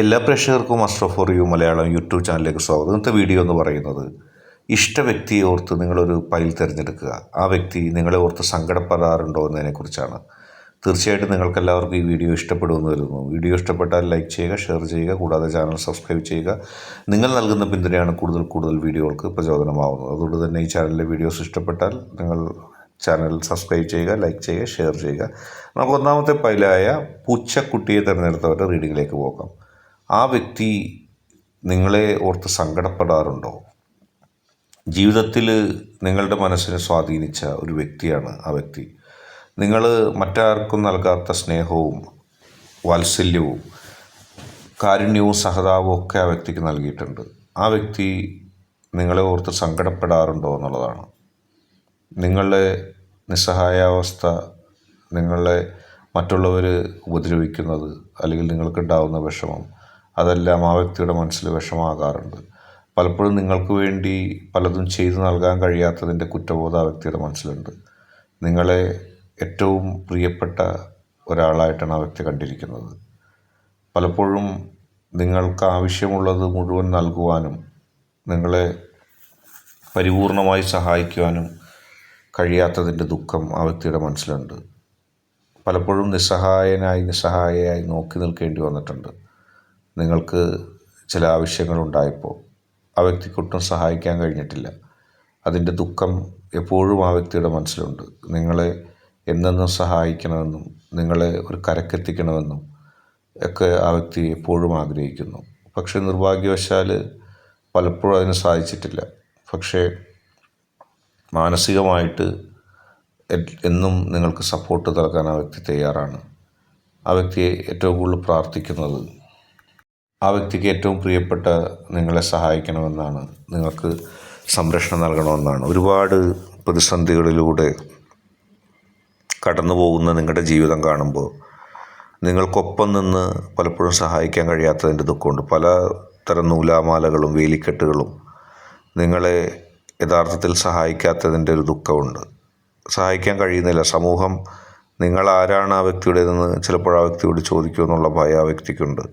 എല്ലാ പ്രേക്ഷകർക്കും for you Malayalam YouTube ചാനലിലേക്ക് സ്വാഗതം. ഇന്നത്തെ വീഡിയോ എന്ന് പറയുന്നത് ഇഷ്ട വ്യക്തിയെ ഓർത്ത് നിങ്ങളൊരു ഫയൽ തിരഞ്ഞെടുക്കുക. ആ വ്യക്തി നിങ്ങളെ ഓർത്ത് സങ്കടപ്പെടാറുണ്ടോ എന്നതിനെക്കുറിച്ചാണ്. തീർച്ചയായിട്ടും നിങ്ങൾക്കെല്ലാവർക്കും ഈ വീഡിയോ ഇഷ്ടപ്പെടുമെന്ന് വരുന്നു വീഡിയോ ഇഷ്ടപ്പെട്ടാൽ ലൈക്ക് ചെയ്യുക ഷെയർ ചെയ്യുക കൂടാതെ ചാനൽ സബ്സ്ക്രൈബ് ചെയ്യുക. നിങ്ങൾ നൽകുന്ന പിന്തുണയാണ് കൂടുതൽ കൂടുതൽ വീഡിയോകൾക്ക് പ്രചോദനമാവുന്നത്. അതുകൊണ്ട് തന്നെ ഈ ചാനലിലെ വീഡിയോസ് ഇഷ്ടപ്പെട്ടാൽ നിങ്ങൾ ചാനൽ സബ്സ്ക്രൈബ് ചെയ്യുക ലൈക്ക് ചെയ്യുക ഷെയർ ചെയ്യുക. നമുക്ക് ഒന്നാമത്തെ പൈലായ പൂച്ചക്കുട്ടിയെ തിരഞ്ഞെടുത്തവരുടെ റീഡിങ്ങിലേക്ക് പോകാം. ആ വ്യക്തി നിങ്ങളെ ഓർത്ത് സങ്കടപ്പെടാറുണ്ടോ? ജീവിതത്തിൽ നിങ്ങളുടെ മനസ്സിനെ സ്വാധീനിച്ച ഒരു വ്യക്തിയാണ് ആ വ്യക്തി. നിങ്ങൾ മറ്റാർക്കും നൽകാത്ത സ്നേഹവും വാത്സല്യവും കാരുണ്യവും സഹതാപവും ഒക്കെ ആ വ്യക്തിക്ക് നൽകിയിട്ടുണ്ട്. ആ വ്യക്തി നിങ്ങളെ ഓർത്ത് സങ്കടപ്പെടാറുണ്ടോ എന്നുള്ളതാണ്. നിങ്ങളുടെ നിസ്സഹായാവസ്ഥ നിങ്ങളെ മറ്റുള്ളവർ ഉപദ്രവിക്കുന്നത് അല്ലെങ്കിൽ നിങ്ങൾക്കുണ്ടാവുന്ന വിഷമം അതെല്ലാം ആ വ്യക്തിയുടെ മനസ്സിൽ വിഷമാകാറുണ്ട്. പലപ്പോഴും നിങ്ങൾക്ക് വേണ്ടി പലതും ചെയ്തു നൽകാൻ കഴിയാത്തതിന്റെ കുറ്റബോധം ആ വ്യക്തിയുടെ മനസ്സിലുണ്ട്. നിങ്ങളെ ഏറ്റവും പ്രിയപ്പെട്ട ഒരാളായിട്ടാണ് ആ വ്യക്തി കണ്ടിരിക്കുന്നത്. പലപ്പോഴും നിങ്ങൾക്ക് ആവശ്യമുള്ളത് മുഴുവൻ നൽകുവാനും നിങ്ങളെ പരിപൂർണമായി സഹായിക്കുവാനും കഴിയാത്തതിന്റെ ദുഃഖം ആ വ്യക്തിയുടെ മനസ്സിലുണ്ട്. പലപ്പോഴും നിസ്സഹായനായി നിസ്സഹായയായി നോക്കി നിൽക്കേണ്ടി വന്നിട്ടുണ്ട്. നിങ്ങൾക്ക് ചില ആവശ്യങ്ങളുണ്ടായപ്പോൾ ആ വ്യക്തിക്കൊട്ടും സഹായിക്കാൻ കഴിഞ്ഞിട്ടില്ല. അതിന്റെ ദുഃഖം എപ്പോഴും ആ വ്യക്തിയുടെ മനസ്സിലുണ്ട്. നിങ്ങളെ എന്നെന്നും സഹായിക്കണമെന്നും നിങ്ങളെ ഒരു കരക്കെത്തിക്കണമെന്നും ഒക്കെ ആ വ്യക്തി എപ്പോഴും ആഗ്രഹിക്കുന്നു. പക്ഷേ നിർഭാഗ്യവശാൽ പലപ്പോഴും അതിന് സാധിച്ചിട്ടില്ല പക്ഷേ മാനസികമായിട്ട് എന്നും നിങ്ങൾക്ക് സപ്പോർട്ട് നൽകാൻ ആ വ്യക്തി തയ്യാറാണ്. ആ വ്യക്തിയെ ഏറ്റവും കൂടുതൽ പ്രാർത്ഥിക്കുന്നത് ആ വ്യക്തിക്ക് ഏറ്റവും പ്രിയപ്പെട്ട നിങ്ങളെ സഹായിക്കണമെന്നാണ് നിങ്ങൾക്ക് സംരക്ഷണം നൽകണമെന്നാണ്. ഒരുപാട് പ്രതിസന്ധികളിലൂടെ കടന്നു പോകുന്ന നിങ്ങളുടെ ജീവിതം കാണുമ്പോൾ നിങ്ങൾക്കൊപ്പം നിന്ന് പലപ്പോഴും സഹായിക്കാൻ കഴിയാത്തതിന്റെ ദുഃഖമുണ്ട്. പല തരം നൂലാമാലകളും വേലിക്കെട്ടുകളും നിങ്ങളെ യഥാർത്ഥത്തിൽ സഹായിക്കാത്തതിന്റെ ഒരു ദുഃഖമുണ്ട്. സഹായിക്കാൻ കഴിയുന്നില്ല. സമൂഹം നിങ്ങൾ ആരാണ് ആ വ്യക്തിയുടേതെന്ന് ചിലപ്പോൾ ആ വ്യക്തിയോട് ചോദിക്കുമെന്നുള്ള ഭയം ആ വ്യക്തിക്കുണ്ട്.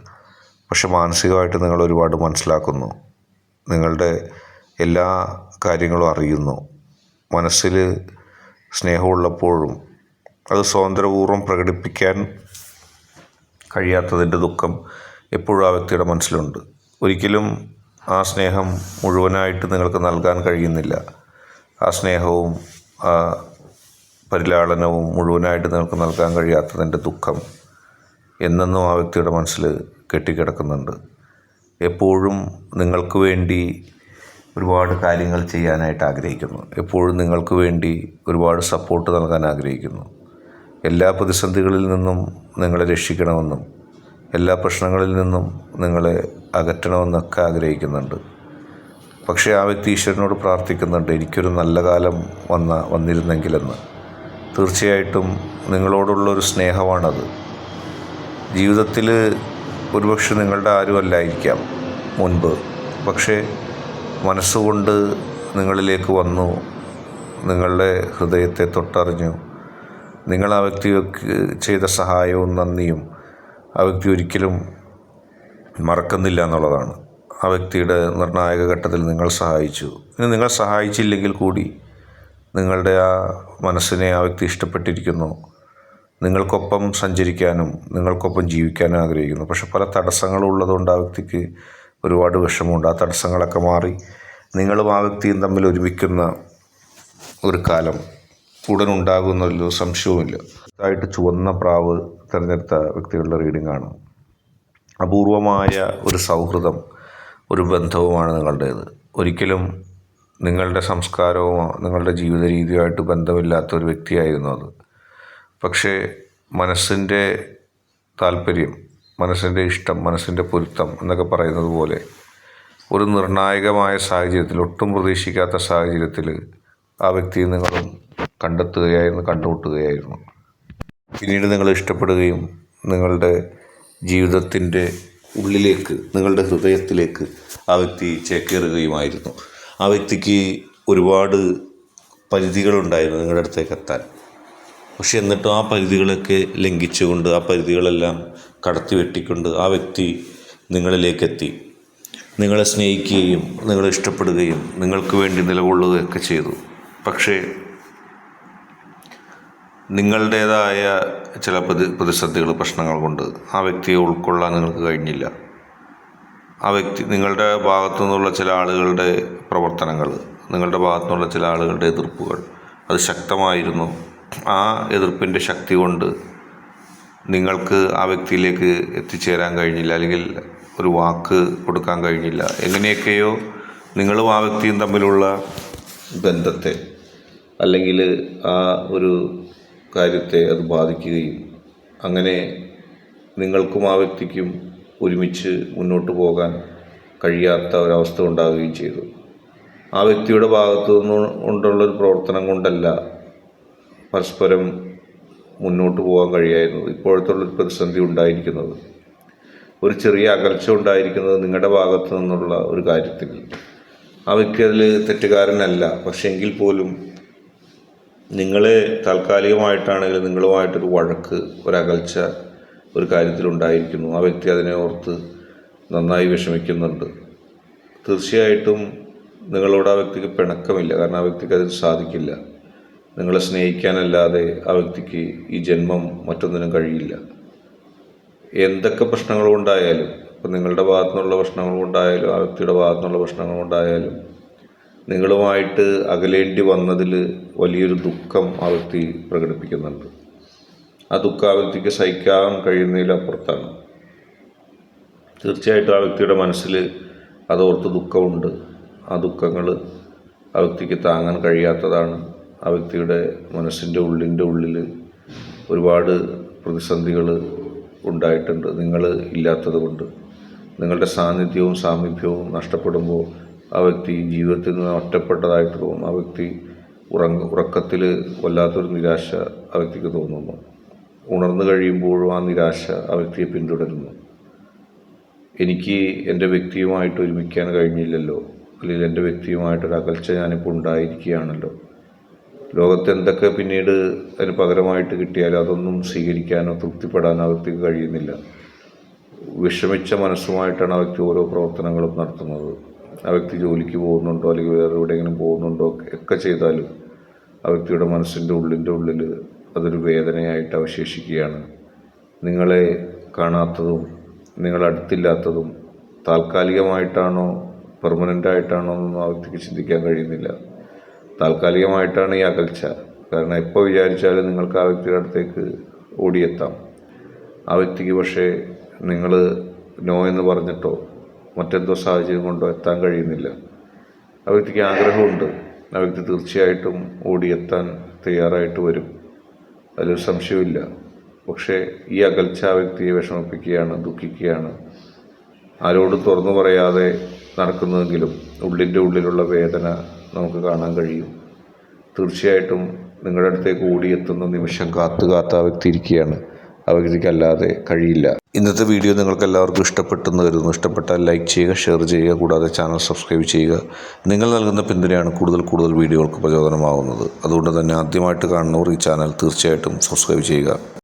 പക്ഷെ മാനസികമായിട്ട് നിങ്ങൾ ഒരുപാട് മനസ്സിലാക്കുന്നു. നിങ്ങളുടെ എല്ലാ കാര്യങ്ങളും അറിയുന്നു. മനസ്സിൽ സ്നേഹമുള്ളപ്പോഴും അത് സ്വാതന്ത്ര്യപൂർവം പ്രകടിപ്പിക്കാൻ കഴിയാത്തതിന്റെ ദുഃഖം എപ്പോഴും ആ വ്യക്തിയുടെ മനസ്സിലുണ്ട്. ഒരിക്കലും ആ സ്നേഹം മുഴുവനായിട്ട് നിങ്ങൾക്ക് നൽകാൻ കഴിയുന്നില്ല. ആ സ്നേഹവും ആ പരിലാളനവും മുഴുവനായിട്ട് നിങ്ങൾക്ക് നൽകാൻ കഴിയാത്തതിന്റെ ദുഃഖം എന്നെന്നും ആ വ്യക്തിയുടെ മനസ്സിൽ കെട്ടിക്കിടക്കുന്നുണ്ട്. എപ്പോഴും നിങ്ങൾക്ക് വേണ്ടി ഒരുപാട് കാര്യങ്ങൾ ചെയ്യാനായിട്ട് ആഗ്രഹിക്കുന്നു. എപ്പോഴും നിങ്ങൾക്ക് വേണ്ടി ഒരുപാട് സപ്പോർട്ട് നൽകാൻ ആഗ്രഹിക്കുന്നു. എല്ലാ പ്രതിസന്ധികളിൽ നിന്നും നിങ്ങളെ രക്ഷിക്കണമെന്നും എല്ലാ പ്രശ്നങ്ങളിൽ നിന്നും നിങ്ങളെ അകറ്റണമെന്നൊക്കെ ആഗ്രഹിക്കുന്നുണ്ട്. പക്ഷേ ആ വ്യക്തി ഈശ്വരനോട് പ്രാർത്ഥിക്കുന്നുണ്ട് എനിക്കൊരു നല്ല കാലം വന്ന വന്നിരുന്നെങ്കിലെന്ന്. തീർച്ചയായിട്ടും നിങ്ങളോടുള്ള ഒരു സ്നേഹമാണത്. ജീവിതത്തിൽ ഒരുപക്ഷെ നിങ്ങളുടെ ആരുമല്ലായിരിക്കാം മുൻപ്. പക്ഷേ മനസ്സുകൊണ്ട് നിങ്ങളിലേക്ക് വന്നു നിങ്ങളുടെ ഹൃദയത്തെ തൊട്ടറിഞ്ഞു. നിങ്ങൾ ആ വ്യക്തിക്ക് ചെയ്ത സഹായവും നന്ദിയും ആ വ്യക്തി ഒരിക്കലും മറക്കുന്നില്ല എന്നുള്ളതാണ്. ആ വ്യക്തിയുടെ നിർണായക ഘട്ടത്തിൽ നിങ്ങൾ സഹായിച്ചു. ഇനി നിങ്ങൾ സഹായിച്ചില്ലെങ്കിൽ കൂടി നിങ്ങളുടെ ആ മനസ്സിനെ ആ വ്യക്തി ഇഷ്ടപ്പെട്ടിരിക്കുന്നു. നിങ്ങൾക്കൊപ്പം സഞ്ചരിക്കാനും നിങ്ങൾക്കൊപ്പം ജീവിക്കാനും ആഗ്രഹിക്കുന്നു. പക്ഷെ പല തടസ്സങ്ങളുള്ളതുകൊണ്ട് ആ വ്യക്തിക്ക് ഒരുപാട് വിഷമമുണ്ട്. ആ തടസ്സങ്ങളൊക്കെ മാറി നിങ്ങളും ആ വ്യക്തിയും തമ്മിൽ ഒരുമിക്കുന്ന ഒരു കാലം ഉടൻ ഉണ്ടാകുന്നതിലോ സംശയവുമില്ല. ആയിട്ട് ചുവന്ന പ്രാവ് തിരഞ്ഞെടുത്ത വ്യക്തികളുടെ റീഡിംഗ് ആണ്. അപൂർവമായ ഒരു സൗഹൃദം ഒരു ബന്ധവുമാണ് നിങ്ങളുടേത്. ഒരിക്കലും നിങ്ങളുടെ സംസ്കാരവും നിങ്ങളുടെ ജീവിത രീതിയുമായിട്ട് ബന്ധമില്ലാത്ത ഒരു വ്യക്തിയായിരുന്നു അത്. പക്ഷേ മനസ്സിന്റെ താല്പര്യം മനസ്സിന്റെ ഇഷ്ടം മനസ്സിന്റെ പൊരുത്തം എന്നൊക്കെ പറയുന്നത് പോലെ ഒരു നിർണായകമായ സാഹചര്യത്തിൽ ഒട്ടും പ്രതീക്ഷിക്കാത്ത സാഹചര്യത്തിൽ ആ വ്യക്തിയെ നിങ്ങളും കണ്ടെത്തുകയായിരുന്നു കണ്ടുമുട്ടുകയായിരുന്നു. പിന്നീട് നിങ്ങൾ ഇഷ്ടപ്പെടുകയും നിങ്ങളുടെ ജീവിതത്തിന്റെ ഉള്ളിലേക്ക് നിങ്ങളുടെ ഹൃദയത്തിലേക്ക് ആ വ്യക്തി ചേക്കേറുകയുമായിരുന്നു. ആ വ്യക്തിക്ക് ഒരുപാട് പരിധികളുണ്ടായിരുന്നു നിങ്ങളുടെ അടുത്തേക്ക് എത്താൻ പക്ഷെ എന്നിട്ടും ആ പരിധികളൊക്കെ ലംഘിച്ചുകൊണ്ട് ആ പരിധികളെല്ലാം കടത്തി വെട്ടിക്കൊണ്ട് ആ വ്യക്തി നിങ്ങളിലേക്കെത്തി. നിങ്ങളെ സ്നേഹിക്കുകയും നിങ്ങളെ ഇഷ്ടപ്പെടുകയും നിങ്ങൾക്ക് വേണ്ടി നിലകൊള്ളുകയൊക്കെ ചെയ്തു. പക്ഷേ നിങ്ങളുടേതായ ചില പ്രതി പ്രതിസന്ധികൾ പ്രശ്നങ്ങൾ കൊണ്ട് ആ വ്യക്തിയെ ഉൾക്കൊള്ളാൻ നിങ്ങൾക്ക് കഴിഞ്ഞില്ല. ആ വ്യക്തി നിങ്ങളുടെ ഭാഗത്തു നിന്നുള്ള ചില ആളുകളുടെ പ്രവർത്തനങ്ങൾ നിങ്ങളുടെ ഭാഗത്തു നിന്നുള്ള ചില ആളുകളുടെ എതിർപ്പുകൾ അത് ശക്തമായിരുന്നു. ആ എതിർപ്പിന്റെ ശക്തി കൊണ്ട് നിങ്ങൾക്ക് ആ വ്യക്തിയിലേക്ക് എത്തിച്ചേരാൻ കഴിഞ്ഞില്ല അല്ലെങ്കിൽ ഒരു വാക്ക് കൊടുക്കാൻ കഴിഞ്ഞില്ല. എങ്ങനെയൊക്കെയോ നിങ്ങളും ആ വ്യക്തിയും തമ്മിലുള്ള ബന്ധത്തെ അല്ലെങ്കിൽ ആ ഒരു കാര്യത്തെ അത് ബാധിക്കുകയും അങ്ങനെ നിങ്ങൾക്കും ആ വ്യക്തിക്കും ഒരുമിച്ച് മുന്നോട്ട് പോകാൻ കഴിയാത്ത ഒരവസ്ഥ ഉണ്ടാവുകയും ചെയ്തു. ആ വ്യക്തിയുടെ ഭാഗത്തു നിന്ന് കൊണ്ടുള്ളൊരു പ്രവർത്തനം കൊണ്ടല്ല പരസ്പരം മുന്നോട്ട് പോകാൻ കഴിയായിരുന്നത് ഇപ്പോഴത്തെ ഒരു പ്രതിസന്ധി ഉണ്ടായിരിക്കുന്നത്. ഒരു ചെറിയ അകൽച്ച ഉണ്ടായിരിക്കുന്നത് നിങ്ങളുടെ ഭാഗത്തു നിന്നുള്ള ഒരു കാര്യത്തിൽ. ആ വ്യക്തി അതിൽ തെറ്റുകാരനല്ല. പക്ഷേ എങ്കിൽ പോലും നിങ്ങൾ താൽക്കാലികമായിട്ടാണെങ്കിലും നിങ്ങളുമായിട്ടൊരു വഴക്ക് ഒരകൽച്ച ഒരു കാര്യത്തിലുണ്ടായിരിക്കുന്നു ആ വ്യക്തി അതിനെ ഓർത്ത് നന്നായി വിഷമിക്കുന്നുണ്ട്. തീർച്ചയായിട്ടും നിങ്ങളോട് ആ വ്യക്തിക്ക് പിണക്കമില്ല. കാരണം ആ വ്യക്തിക്ക് അതിന് സാധിക്കില്ല. നിങ്ങളെ സ്നേഹിക്കാനല്ലാതെ ആ വ്യക്തിക്ക് ഈ ജന്മം മറ്റൊന്നിനും കഴിയില്ല. എന്തൊക്കെ പ്രശ്നങ്ങൾ കൊണ്ടായാലും ഇപ്പം നിങ്ങളുടെ ഭാഗത്തു നിന്നുള്ള പ്രശ്നങ്ങൾ ആ വ്യക്തിയുടെ ഭാഗത്തു നിന്നുള്ള പ്രശ്നങ്ങൾ നിങ്ങളുമായിട്ട് അകലേണ്ടി വന്നതിൽ വലിയൊരു ദുഃഖം ആ വ്യക്തി പ്രകടിപ്പിക്കുന്നുണ്ട്. ആ ദുഃഖം ആ വ്യക്തിക്ക് സഹിക്കാൻ കഴിയുന്നതിലപ്പുറത്താണ് തീർച്ചയായിട്ടും ആ വ്യക്തിയുടെ മനസ്സിൽ അതോർത്ത് ദുഃഖമുണ്ട്. ആ ദുഃഖങ്ങൾ ആ വ്യക്തിക്ക് താങ്ങാൻ കഴിയാത്തതാണ്. ആ വ്യക്തിയുടെ മനസ്സിന്റെ ഉള്ളിന്റെ ഉള്ളിൽ ഒരുപാട് പ്രതിസന്ധികൾ ഉണ്ടായിട്ടുണ്ട്. നിങ്ങൾ ഇല്ലാത്തത് കൊണ്ട്. നിങ്ങളുടെ സാന്നിധ്യവും സാമീപ്യവും നഷ്ടപ്പെടുമ്പോൾ ആ വ്യക്തി ജീവിതത്തിൽ നിന്ന് ഒറ്റപ്പെട്ടതായിട്ട് തോന്നും. ആ വ്യക്തി ഉറങ്ങ ഉറക്കത്തിൽ വല്ലാത്തൊരു നിരാശ ആ വ്യക്തിക്ക് തോന്നുന്നു. ഉണർന്നു കഴിയുമ്പോഴും ആ നിരാശ ആ വ്യക്തിയെ പിന്തുടരുന്നു. എനിക്ക് എന്റെ വ്യക്തിയുമായിട്ട് ഒരുമിക്കാൻ കഴിഞ്ഞില്ലല്ലോ. അല്ലെങ്കിൽ എന്റെ വ്യക്തിയുമായിട്ടൊരു അകൽച്ച ഞാനിപ്പോൾ ഉണ്ടായിരിക്കുകയാണല്ലോ. ലോകത്ത് എന്തൊക്കെ പിന്നീട് അതിന് പകരമായിട്ട് കിട്ടിയാലും അതൊന്നും സ്വീകരിക്കാനോ തൃപ്തിപ്പെടാനോ അവർക്ക് കഴിയുന്നില്ല. വിഷമിച്ച മനസ്സുമായിട്ടാണ് ആ വ്യക്തി ഓരോ പ്രവർത്തനങ്ങളും നടത്തുന്നത്. ആ വ്യക്തി ജോലിക്ക് പോകുന്നുണ്ടോ അല്ലെങ്കിൽ വേറെ എവിടെയെങ്കിലും പോകുന്നുണ്ടോ ഒക്കെ ചെയ്താലും ആ വ്യക്തിയുടെ മനസ്സിന്റെ ഉള്ളിന്റെ ഉള്ളിൽ അതൊരു വേദനയായിട്ട് അവശേഷിക്കുകയാണ്. നിങ്ങളെ കാണാത്തതും നിങ്ങളടുത്തില്ലാത്തതും താൽക്കാലികമായിട്ടാണോ പെർമനന്റ് ആയിട്ടാണോ എന്നൊന്നും ആ വ്യക്തിക്ക് ചിന്തിക്കാൻ കഴിയുന്നില്ല. താൽക്കാലികമായിട്ടാണ് ഈ അകൽച്ച. കാരണം എപ്പോൾ വിചാരിച്ചാലും നിങ്ങൾക്ക് ആ വ്യക്തിയുടെ അടുത്തേക്ക് ഓടിയെത്താം. ആ വ്യക്തിക്ക് പക്ഷേ നിങ്ങൾ നോ എന്ന് പറഞ്ഞിട്ടോ മറ്റെന്തോ സാഹചര്യം കൊണ്ടോ എത്താൻ കഴിയുന്നില്ല. ആ വ്യക്തിക്ക് ആഗ്രഹമുണ്ട്. ആ വ്യക്തി തീർച്ചയായിട്ടും ഓടിയെത്താൻ തയ്യാറായിട്ട് വരും. അതിലൊരു സംശയമില്ല പക്ഷേ ഈ അകൽച്ച ആ വ്യക്തിയെ വിഷമിപ്പിക്കുകയാണ് ദുഃഖിക്കുകയാണ്. ആരോടും തുറന്നു പറയാതെ നടക്കുന്നതെങ്കിലും ഉള്ളിന്റെ ഉള്ളിലുള്ള വേദന നമുക്ക് കാണാൻ കഴിയും. തീർച്ചയായിട്ടും നിങ്ങളുടെ അടുത്തേക്ക് ഓടിയെത്തുന്ന നിമിഷം കാത്തു കാത്ത് ആ വ്യക്തി ഇരിക്കുകയാണ്. ആ വ്യക്തിക്കല്ലാതെ കഴിയില്ല. ഇന്നത്തെ വീഡിയോ നിങ്ങൾക്ക് എല്ലാവർക്കും ഇഷ്ടപ്പെട്ടെന്ന് കരുതുന്നു. ഇഷ്ടപ്പെട്ടാൽ ലൈക്ക് ചെയ്യുക ഷെയർ ചെയ്യുക കൂടാതെ ചാനൽ സബ്സ്ക്രൈബ് ചെയ്യുക. നിങ്ങൾ നൽകുന്ന പിന്തുണയാണ് കൂടുതൽ കൂടുതൽ വീഡിയോകൾക്ക് പ്രചോദനമാകുന്നത് അതുകൊണ്ട് തന്നെ ആദ്യമായിട്ട് കാണുന്നവർ ഈ ചാനൽ തീർച്ചയായിട്ടും സബ്സ്ക്രൈബ് ചെയ്യുക.